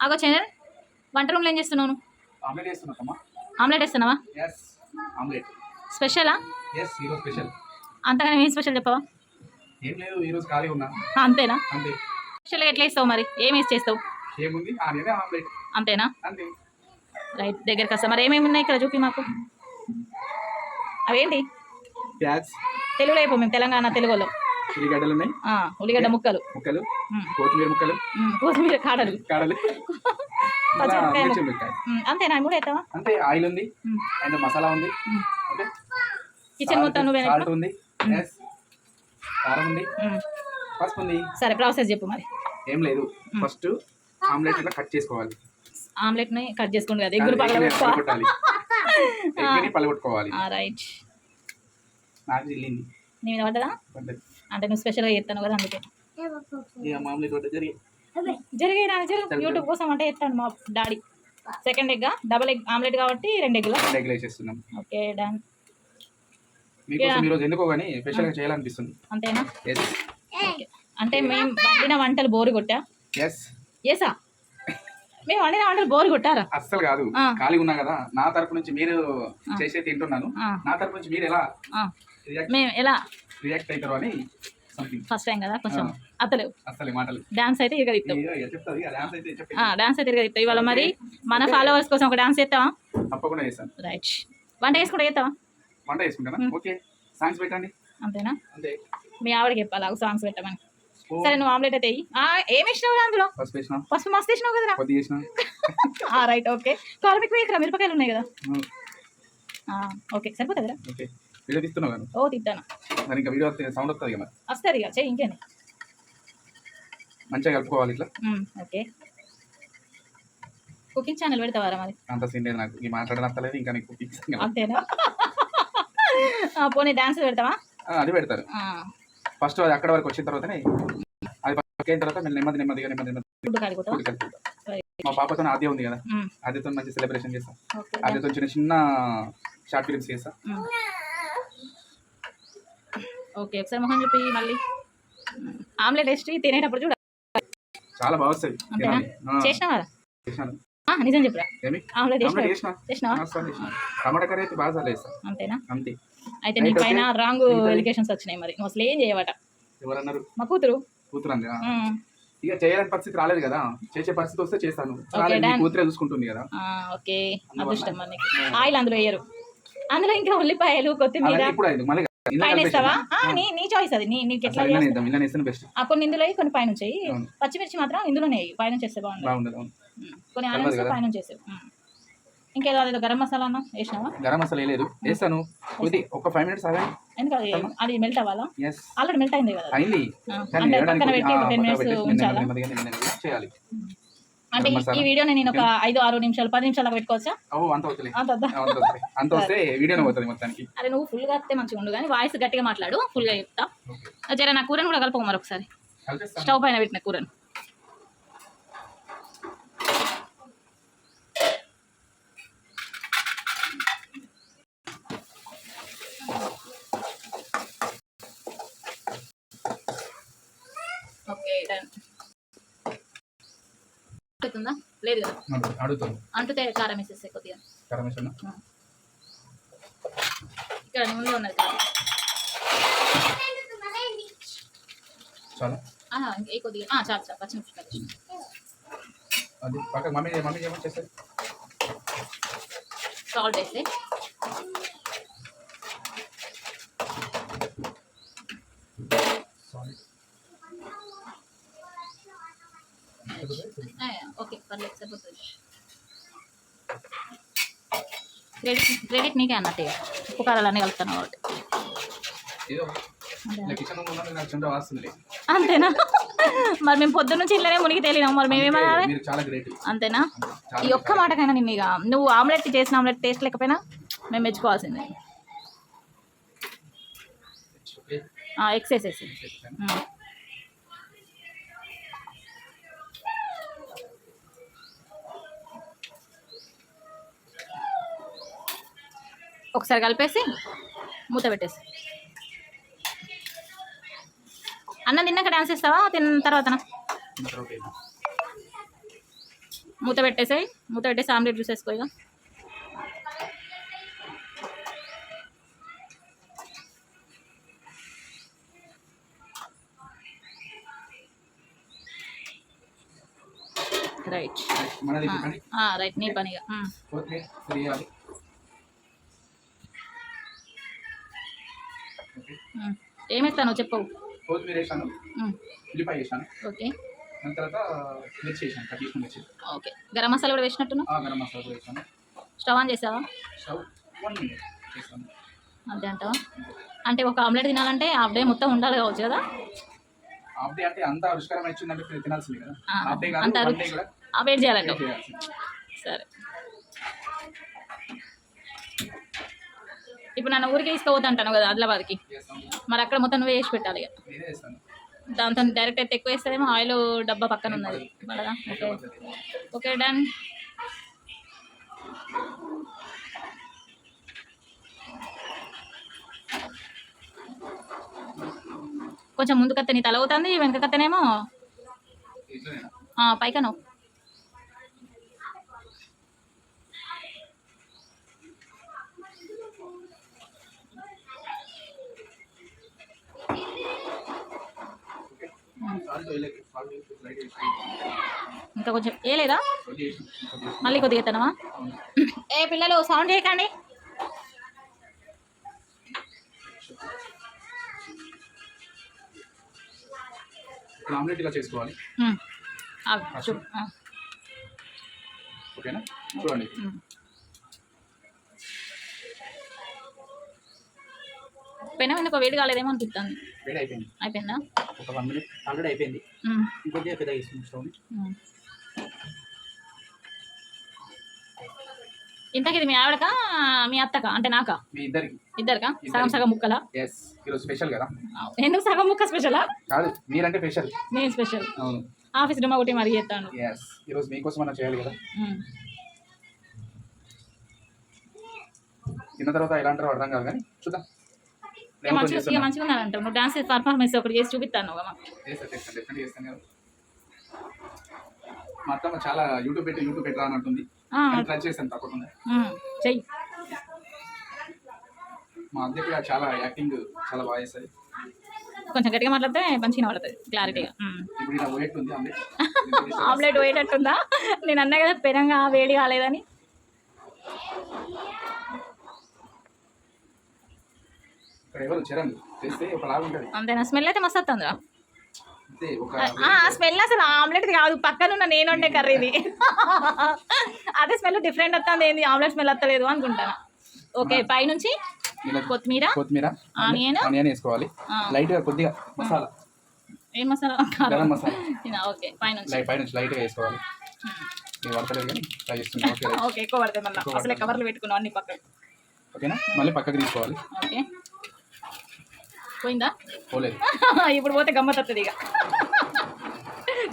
ఆగో చంద్రన్ వంట రూమ్లో ఏం చేస్తున్నావు? ఆమ్లెట్ వేస్తున్నావా? స్పెషలా? అంతగానే ఏం స్పెషల్ చెప్పవా? అంతేనా? అంతే. స్పెషల్గా ఎట్లా ఇస్తావు మరి? ఏం వేసి చేస్తావు? అంతేనా? అంతే. రైట్ దగ్గరికి వస్తా. మరి ఏమేమి ఉన్నాయి ఇక్కడ చూపి మాకు? అవేంటి? తెలుగులో అయిపో మేము తెలంగాణ తెలుగులో. ఉల్లిగడ్డలు ఉన్నాయి ఉల్లిగడ్డ ముక్కలు. ముక్కలు? కొత్తిమీర ముక్కలు? కొత్తిమీర కాడలు. కాడలు? అంతేనా కూడా అవుతావా అంతే ఆయిల్ ఉంది. అండ్ మసాలా ఉంది. కిచెన్ మొత్తం నువ్వే సాల్ట్ ఉంది. కారం ఉంది. పసుపు ఉంది. సరే ప్రాసెస్ చెప్పు మరి. ఏం లేదు. ఫస్ట్ ఆమ్లెట్ ఇట్లా కట్ చేసుకోవాలి. ఆమ్లెట్ని కట్ చేసుకోండి కదా. ఎగ్గుని పగలగొట్టాలి. ఎగ్గుని పగలగొట్టుకోవాలి. రైట్. నాకు జిల్లింది నీ మీద పడ్డదా? పడ్డది. అంటే నువ్వు స్పెషల్గా చేస్తాను కదా అందుకే. జరిగి. జరిగే యూట్యూబ్ కోసం అంటే చేస్తాను మా daddy. Second egg double egg omelette కాబట్టి రెండు ఎగ్గులు ఎగ్ వేసేస్తున్నాం. ఓకే డన్ మీకోసం ఈరోజు ఎందుకో కానీ స్పెషల్గా చేయాలనిపిస్తుంది. అంతేనా? అంటే మేము వండిన వంటలు బోరు కొట్టా? ఎస్ మేము వండిన వంటలు బోరు కొట్టారా? అస్సలు కాదు. ఖాళీగా ఉన్నా కదా. నా తరపు నుంచి మీరు చేసే తింటున్నాను. నా తరపు నుంచి మీరు ఎలా మేము ఎలా రియాక్ట్ అవుతారు అని ఫస్ట్ టైం కదా? కొంచెం. అతలు మాటలు. డాన్స్ అయితే ఇక డాన్స్ అయితే అయితే ఇరగదిస్తాం ఇవాళ మరి మన ఫాలోవర్స్ కోసం ఒక డాన్స్ చేస్తావా? తప్పకుండా చేస్తాను. రైట్ వంట వేసుకుంటా చేస్తావా? వంట చేసుకుంటానా? ఓకే. సాంగ్స్ పెట్టండి. అంతేనా? అంతే. మీ ఆవిడకి చెప్పాలి సాంగ్స్ పెట్టమని. సరే నువ్వు ఆమ్లెట్ అయితే ఏమి ఇచ్చినావు అందులో? పసుపు పసుపు మస్తు ఇచ్చినావు కదరా? రైట్ ఓకే కారమిక్ వేయకరా మిరపకాయలు ఉన్నాయి కదా. ఓకే సరిపోతుందిరా ఓకే. వీడియో తీస్తున్నావు కదా? ఓ తిద్దాను మరి ఇంకా వీడియో వస్తే సౌండ్ వస్తుంది కదా వస్తుంది ఇక చెయ్యి ఇంకేంది మంచిగా కలుపుకోవాలి ఇట్లా? ఓకే. కుకింగ్ ఛానల్ పెడతావారా మరి? అంత సీన్ లేదు నాకు ఈ మాట్లాడడం అత్తలేదు ఇంకా నీకు ఇంకా. అంతేనా? ఆ, పోనీ డాన్స్ పెడతావా? అది పెడతారు. ఆ, ఫస్ట్ అది అక్కడ వరకు వచ్చిన తర్వాతనే అది పక్కన అయిన తర్వాత మేము నెమ్మది నెమ్మదిగా నెమ్మది నెమ్మది మా పాపతో ఆద్య ఉంది కదా ఆద్యతో మంచి సెలబ్రేషన్ చేస్తాం. ఆద్యతో చిన్న చిన్న షార్ట్ ఫిలిమ్స్ చేస్తాం. ఓకే ఒకసారి మొహం చూపి మళ్ళీ. ఆమ్లెట్ వేసి తినేటప్పుడు చూడ. చాలా బాగా. ఆ, చేసినావా? నిజం చెప్పురా? ఆమ్లెట్ చేసిన? చేసినావా? టమాటా కర్రీ అయితే బాగా వేస్తాం అంతేనా? అంతే. అయితే నీ పైన. రాంగ్ మిగతాది? ఎలికేషన్స్ వచ్చినాయి మరి. అసలు ఏం చేయవట? ఎవరన్నారు? మా కూతురు. కూతురు అంది. ఇక చేయాలని పరిస్థితి రాలేదు కదా. చేసే పరిస్థితి వస్తే చేస్తాను. కూతురే చూసుకుంటుంది కదా. ఓకే? అదృష్టం ఆయిల్ అందులో వేయరు. అందులో ఇంకా ఉల్లిపాయలు కొత్తిమీర. ఇప్పుడు మళ్ళీ పైన ఇస్తావా నీ నీ చాయిస్ అది. నీ నీకు ఎట్లా బెస్ట్ ఆ, కొన్ని ఇందులో కొన్ని పైన అవును. పచ్చిమిర్చి మాత్రం ఇందులోనే పైన చేస్తే బాగుంటుంది. కొన్ని ఆనియన్స్? పైన చేసేవి. ఇంకేదో అదేదో గరం మసాలా అన్నా వేసినావా? గరం మసాలా వేయలేదు వేస్తాను. ఒక ఫైవ్ మినిట్స్ ఎందుకంటే అది మెల్ట్ అవ్వాలా? ఆల్రెడీ మెల్ట్ అయింది కదా అయింది. పక్కన పెట్టి టెన్ మినిట్స్ ఉంచాలా? చేయాలి. అంటే ఈ- వీడియోని నేను ఒక ఐదు ఆరు నిమిషాలు పది నిమిషాలు పెట్టుకోవచ్చా? అంత వస్తే వీడియోనే పోతుంది మొత్తానికి. అరే నువ్వు ఫుల్గా వస్తే మంచిగా ఉండు కానీ వాయిస్ గట్టిగా మాట్లాడు ఫుల్గా చెప్తా. జర నా కూరని కూడా కలుపు మరి ఒకసారి కలిపేస్తాను. స్టవ్ పైన పెట్టిన కూరను ఓకే డన్ అంటుతుందా లేదు కదా? అంటుతే కారం వేసేస్తే కొద్దిగా? మసాలా ఇక్కడ ముందు ఉన్నది కారం చాలా. ఏ కొద్దిగా? చాలు చాలు పచ్చిమిరపకాయలు అది పక్క మమ్మీ మమ్మీ ఏమో చేస్తారు సాల్ట్ వేస్తే. ఓకే పర్లేదు సరిపోతుంది. క్రెడిట్ క్రెడిట్ నీకే అన్నట్టు. ఉప్పు కారాలు అన్నీ కలుపుతాను కాబట్టి. అంతేనా? మరి మేము పొద్దున్న నుంచి ఇళ్ళనే మునిగి తేలినాం? మరి మేమేమనాలి అంతేనా? ఈ ఒక్క మాటకైనా నిన్ను ఇక నువ్వు ఆమ్లెట్ చేసిన ఆమ్లెట్ టేస్ట్ లేకపోయినా మేము మెచ్చుకోవాల్సిందే. ఎక్సైజ్ ఒకసారి కలిపేసి మూత పెట్టేసి. అన్నం తిన్నాక డాన్స్ చేస్తావా? తిన్న తర్వాతనా? మూత పెట్టేసాయి. మూత పెట్టేసి ఆమ్లెట్ చూసేసుకో ఇక రైట్ రైట్ నీ పని ఏమేస్తాను చెప్పవు. కొత్తిమీర వేసాను. ఉల్లిపాయ వేసాను. ఓకే. దాని తర్వాత మిర్చి వేసాను కట్ చేసుకుని మిర్చి. ఓకే. గరం మసాలా కూడా వేసినట్టును? ఆ గరం మసాలా కూడా వేసాను. స్టవ్ ఆన్ చేసావా? స్టవ్ వన్ మినిట్ అంతే అంటావా? అంటే ఒక ఆమ్లెట్ తినాలంటే హాఫ్ డే మొత్తం ఉండాలి కావచ్చు కదా? హాఫ్ డే అంటే అంత తినాల్సింది కదా. అంత వన్ డే రుచి కూడా ఆ వెయిట్ చేయాలంట చేయాల్సింది. సరే. ఇప్పుడు నన్ను ఊరికి తీసుకుపోతుంటాను కదా ఆదిలాబాద్కి. మరి అక్కడ మొత్తం నువ్వే వేసి పెట్టాలి దాంతో డైరెక్ట్ అయితే ఎక్కువ వేస్తేనేమో ఆయిల్ డబ్బా పక్కన ఉన్నది. పడదా ఓకే. Okay done. కొంచెం ముందు కత్త నీ తల అవుతుంది వెనక కత్తనేమో పైకను ఓకే సాల్ట్ వేయలేదు సాల్ట్ వేసి లైట్ వేసి ఇంకా కొంచెం ఏ లేదా. మళ్ళీ కొద్దిగా అవును. ఏ పిల్లలు సౌండ్ చేయకండి. ఇప్పుడు ఆమ్లెట్ ఇలా చేసుకోవాలి? ఓకేనా? చూడండి. పెనం ఎందుకో వేడి కాలేదేమో అనిపిస్తుంది వేడి అయిపోయింది? ఒక వన్ మినిట్. ఆల్రెడీ అయిపోయింది. ఇంకొద్దిగా పెద్ద. ఇంతకి ఇది మీ ఆవిడకా మీ అత్తకా? అంటే నాకా? మీ ఇద్దరికి. ఇద్దరికా? సగం సగం ముక్కలా? ఎస్ ఈరోజు స్పెషల్ కదా? ఎందుకు సగం ముక్క స్పెషలా? కాదు మీరంటే స్పెషల్. నేను స్పెషల్. అవును. ఆఫీస్ రూమ్ ఒకటి మరి చేస్తాను ఎస్ ఈరోజు మీకోసం అన్న చేయాలి కదా. తిన్న తర్వాత ఎలా అంటారో అర్థం కాదు కానీ చూద్దాం. మంచిగా. మంచిగా ఉన్నారంటావు నువ్వు డాన్స్ పర్ఫార్మెన్స్ ఒకటి చేసి చూపిస్తాను మా అత్తమ్మ చాలా యూట్యూబ్ పెట్టి యూట్యూబ్ ట్రై తప్పకుండా. ఉమ్, చెయ్యి. మా అద్దెకి చాలా యాక్టింగ్ చాలా బాగా చేస్తుంది. కొంచెం గట్టిగా మాట్లాడితే మంచిగా పడుతుంది క్లారిటీగా ఆమ్లెట్. వేయటట్టుందా నేను అన్నా కదా పెనంగా వేడి కాలేదని. ఇక్కడ ఎవరు చరణ్? చేస్తే ఒక లాగా ఉంటుంది. అంతేనా? స్మెల్ అయితే మస్తు వస్తుందిరా. స్మెల్ అసలు ఆమ్లెట్ కాదు. పక్కన ఉన్న నేను వండే కర్రీది. అదే స్మెల్ డిఫరెంట్ వస్తుంది. ఏంది? ఆమ్లెట్ స్మెల్ వస్తలేదు అనుకుంటాను ఓకే పైనుంచి కొత్తిమీర కొత్తిమీర ఆనియన్ ఆనియన్. వేసుకోవాలి. లైట్గా కొద్దిగా మసాలా. ఏం మసాలా? గరం మసాలా. ఓకే పైనుంచి. లైట్ పైన లైట్గా వేసుకోవాలి పడతలేదు కానీ ట్రై చేస్తున్నాం. ఓకే. ఓకే ఎక్కువ పడతాయి మళ్ళీ. అసలే కవర్లు పెట్టుకున్నాం అన్ని పక్కన ఓకేనా? మళ్ళీ పక్కకి తీసుకోవాలి. ఓకే. పోయిందా? ఇప్పుడు పోతే గమ్మత్ వస్తుంది ఇక.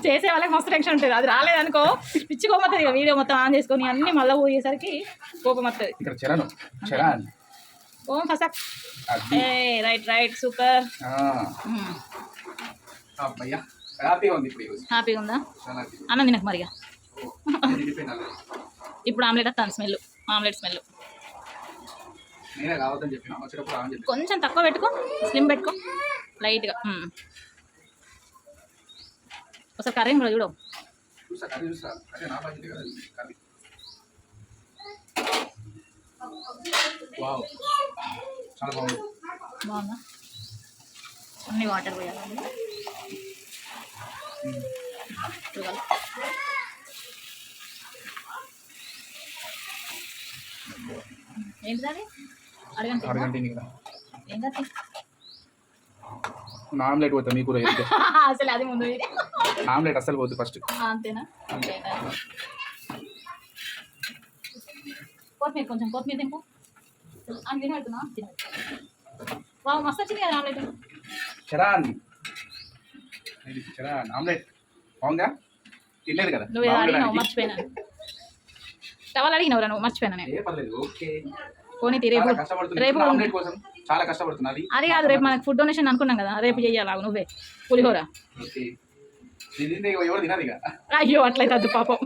చేసే వాళ్ళకి మస్తు టెన్షన్ ఉంటుంది. అది రాలేదనుకో పిచ్చి కోమతుంది ఇక వీడియో మొత్తం ఆన్ చేసుకొని అన్ని మళ్ళీ పోయేసరికి కోపం వస్తుంది ఇక్కడ చరణ్ చరణ్. ఓం ఫసక్. Right right super. హ్యాపీగా ఉంది. అన్నం తినకు మరిగా. ఇప్పుడు ఆమ్లెట్ వస్తాను స్మెల్ ఆమ్లెట్ స్మెల్ నేనే కావద్దని చెప్పిన వచ్చేటప్పుడు రావని చెప్పి కొంచెం తక్కువ పెట్టుకో స్లిమ్ పెట్టుకో. లైట్గా ఒకసారి కర్రీని కూడా చూడు. చూసా కర్రీ చూసా అదే నా బాధ్యత కదా ఇది కర్రీ. వావ్. చాలా బాగుంది. బాగుందా? అన్ని వాటర్ పోయాలి? ఏంటిది అడగండి నా ఆమ్లెట్ పోతా మీకు కూడా అసలు అది ముందు. ఆమ్లెట్ అస్సలు పోతుంది ఫస్ట్. అంతేనా? కొత్తిమీర కొంచెం కొత్తిమీర తింపు అని తిని పెడుతున్నా తిన. మస్తు వచ్చింది కదా ఆమ్లెట్. చరాన్. చరాన్. ఆమ్లెట్. బాగుందా? తినలేదు కదా. నువ్వు అడిగినావు? మర్చిపోయినా. టవల్ అడిగినావురా నువ్వు మర్చిపోయినా నేను. ఓకే. పోనీ రేపు రేపు చాలా కష్టపడుతున్నా అది. కాదు రేపు మనకు ఫుడ్ డొనేషన్ అనుకున్నాం కదా రేపు చెయ్యాలి నువ్వే. పులిహోర. అయ్యో అట్లయితే వద్దు పాపం.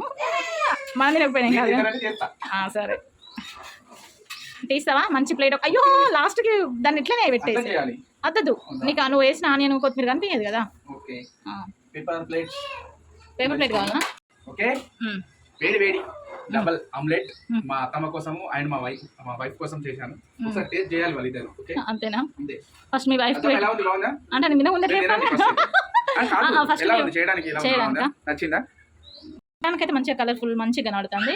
మనం తినకపోయినా కాదు సరే. తీస్తావా? మంచి ప్లేట్ అయ్యో లాస్ట్కి దాన్ని ఇట్లనే పెట్టేసి. అద్దదు నీకు నువ్వు వేసిన ఆనియన్ కొత్తిమీర కనిపించదు కదా? పేపర్ ప్లేట్ పేపర్ ప్లేట్ కావాలా ఓకే. వేడి వేడి. డబల్ ఆమ్లెట్ మ్మ్. మా అత్తమ్మ కోసము అండ్ మా వైఫ్ మా వైఫ్ కోసం చేశాను. ఒకసారి టేస్ట్ చేయాలి ఓకే? అంతేనా? అంతే. ఫస్ట్ మీ వైఫ్ ఎలా ఉంది? బాగుందా? అంటే నేను ముందే చేయడానికి? నచ్చిందా? దానికైతే మంచిగా కలర్ఫుల్ మంచిగా కనబడుతుంది